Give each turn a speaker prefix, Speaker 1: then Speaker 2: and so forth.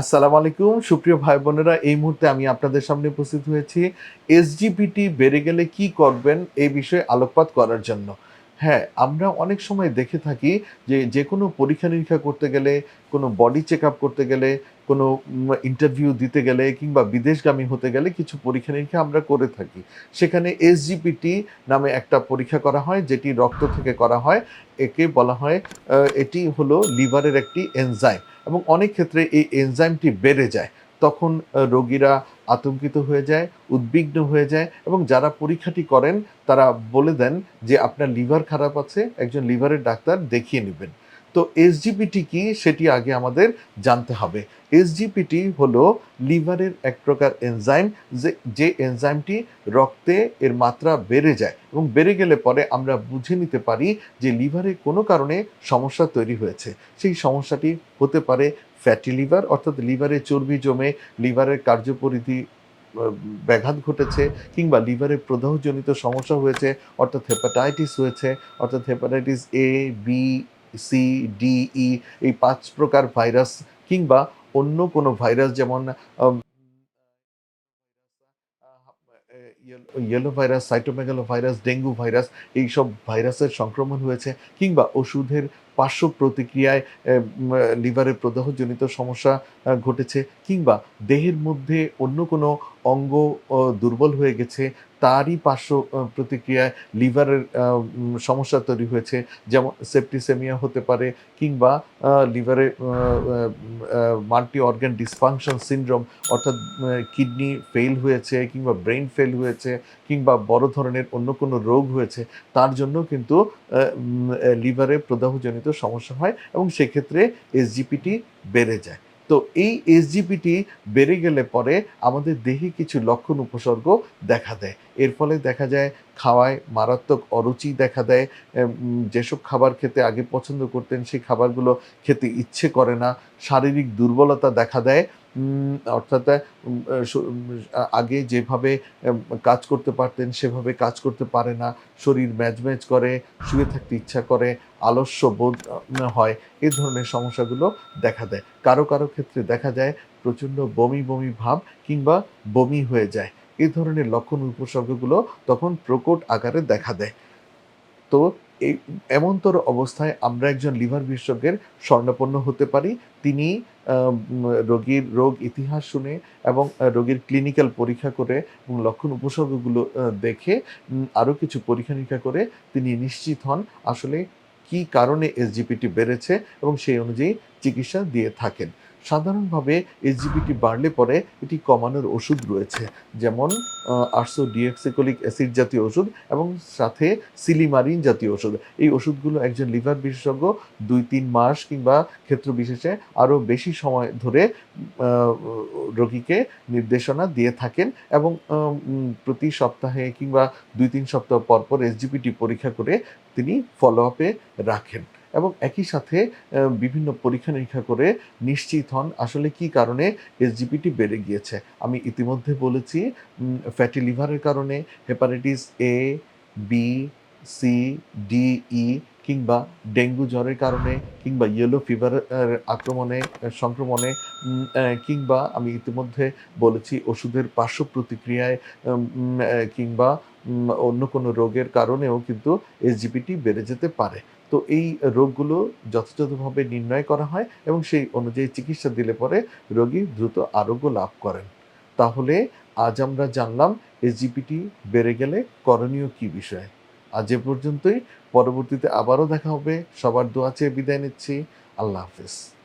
Speaker 1: আসসালামু আলাইকুম। সুপ্রিয় ভাই বোনেরা, এই মুহূর্তে আমি আপনাদের সামনে উপস্থিত হয়েছি এসজিপিটি বেড়ে গেলে কি করবেন এই বিষয়ে আলোকপাত করার জন্য। হ্যাঁ আমরা অনেক সময় দেখে থাকি যে যে কোনো পরীক্ষা নিরীক্ষা করতে গেলে, কোনো বডি চেক আপ করতে গেলে, কোনো ইন্টারভিউ দিতে গেলে কিংবা বিদেশগামী হতে গেলে কিছু পরীক্ষা নিরীক্ষা আমরা করে থাকি। সেখানে এসজিপিটি নামে একটা পরীক্ষা করা হয়, যেটি রক্ত থেকে করা হয়। একে বলা হয় এটি হলো লিভারের একটি এনজাইম এবং অনেক ক্ষেত্রে এই এনজাইমটি বেড়ে যায়। তখন রোগীরা আতঙ্কিত হয়ে যায়, উদ্বিগ্ন হয়ে যায় এবং যারা পরীক্ষাটি করেন, তারা বলে দেন যে, আপনার লিভার খারাপ আছে, একজন লিভারের ডাক্তার দেখিয়ে নেবেন। তো এসজিপিটি কি সেটি আগে আমাদের জানতে হবে। এসজিপিটি হলো লিভারের এক প্রকার এনজাইম যে যে এনজাইমটি রক্তে এর মাত্রা বেড়ে যায় এবং বেড়ে গেলে পরে আমরা বুঝে নিতে পারি যে লিভারে কোনো কারণে সমস্যা তৈরি হয়েছে। সেই সমস্যাটি হতে পারে ফ্যাটি লিভার, অর্থাৎ লিভারে চর্বি জমে, লিভারের কার্যপরিধি ব্যাঘাত ঘটেছে কিংবা লিভারের প্রদাহজনিত সমস্যা হয়েছে, অর্থাৎ হেপাটাইটিস হয়েছে, অর্থাৎ hepatitis A B C D E এই পাঁচ প্রকার ভাইরাস কিংবা অন্য কোনো ভাইরাস যেমন yellow virus cytomegalo virus dengue virus এইসব ভাইরাসের সংক্রমণ হয়েছে কিংবা ওষুধের পার্শ্ব প্রতিক্রিয়ায় লিভারের প্রদাহজনিত সমস্যা ঘটেছে কিংবা দেহের মধ্যে অন্য কোনো অঙ্গ দুর্বল হয়ে গেছে তারই পার্শ্ব প্রতিক্রিয়ায় লিভারের সমস্যা তৈরি হয়েছে। যেমন সেপ্টিসেমিয়া হতে পারে কিংবা লিভারে মাল্টি অর্গান ডিসফাংশন সিনড্রোম অর্থাৎ কিডনি ফেল হয়েছে কিংবা ব্রেন ফেল হয়েছে কিংবা বড় ধরনের অন্য কোনো রোগ হয়েছে, তার জন্য কিন্তু লিভারে প্রদাহজনিত সমস্যা হয় এবং সেক্ষেত্রে এসজিপিটি বেড়ে যায়। তো এই এসজিপিটি বেড়ে গেলে পরে আমাদের দেহে কিছু লক্ষণ উপসর্গ দেখা দেয়। এর ফলে দেখা যায় খাওয়ায় মারাত্মক অরুচি দেখা দেয় যেসব খাবার খেতে আগে পছন্দ করতেন সেই খাবারগুলো খেতে ইচ্ছে করে না, শারীরিক দুর্বলতা দেখা দেয় অর্থাৎ আগে যেভাবে কাজ করতে পারতেন, সেভাবে কাজ করতে পারে না। শরীর ম্যাজম্যাজ করে, শুয়ে থাকতে ইচ্ছা করে, আলস্য বোধ হয়, এ ধরনের সমস্যাগুলো দেখা দেয়। কারও কারও ক্ষেত্রে দেখা যায়, প্রচণ্ড বমি বমি ভাব কিংবা বমি হয়ে যায়। এ ধরনের লক্ষণ উপসর্গগুলো তখন প্রকট আকারে দেখা দেয়। তো এই এমনতর অবস্থায় আমরা একজন লিভার বিশেষজ্ঞের স্বর্ণাপন্ন হতে পারি। তিনি রোগীর রোগ ইতিহাস শুনে এবং রোগীর ক্লিনিক্যাল পরীক্ষা করে এবং লক্ষণ উপসর্গগুলো দেখে আরও কিছু পরীক্ষা নিরীক্ষা করে তিনি নিশ্চিত হন আসলে কি কারণে এসজিপিটি বেড়েছে এবং সেই অনুযায়ী চিকিৎসা দিয়ে থাকেন। সাধারণভাবে এসজিপিটি বাড়লে পরে এটি কমানোর ওষুধ রয়েছে, যেমন আটশো ডিএক্সিকোলিক অ্যাসিড জাতীয় ওষুধ এবং সাথে সিলিমারিন জাতীয় ওষুধ। এই ওষুধগুলো একজন লিভার বিশেষজ্ঞ দুই তিন মাস কিংবা ক্ষেত্র বিশেষে আরও বেশি সময় ধরে রোগীকে নির্দেশনা দিয়ে থাকেন এবং প্রতি সপ্তাহে কিংবা দুই তিন সপ্তাহ পর পর এসজিপিটি পরীক্ষা করে তিনি ফলো আপে রাখেন। এবং একই সাথে বিভিন্ন পরীক্ষা নিরীক্ষা করে নিশ্চিত হন আসলে কি কারণে এসজিপিটি বেড়ে গিয়েছে। আমি ইতিমধ্যে বলেছি ফ্যাটি লিভারের কারণে hepatitis A B C D E কিংবা ডেঙ্গু জ্বরের কারণে কিংবা ইয়েলো ফিভার আক্রমণে সংক্রমণে কিংবা আমি ইতিমধ্যে বলেছি ওষুধের পার্শ্ব প্রতিক্রিয়ায় কিংবা অন্য কোনো রোগের কারণেও কিন্তু এসজিপিটি বেড়ে যেতে পারে। তো এই রোগগুলো যথাযথভাবে নির্ণয় করা হয় এবং সেই অনুযায়ী চিকিৎসা দিলে পরে রোগী দ্রুত আরোগ্য লাভ করেন। তাহলে আজ আমরা জানলাম এসজিপিটি বেড়ে গেলে করণীয় কি বিষয়। আজ এ পর্যন্তই। পরবর্তীতে আবারও দেখা হবে। সবার দোয়া চেয়ে বিদায় নিচ্ছি। আল্লাহ হাফেজ।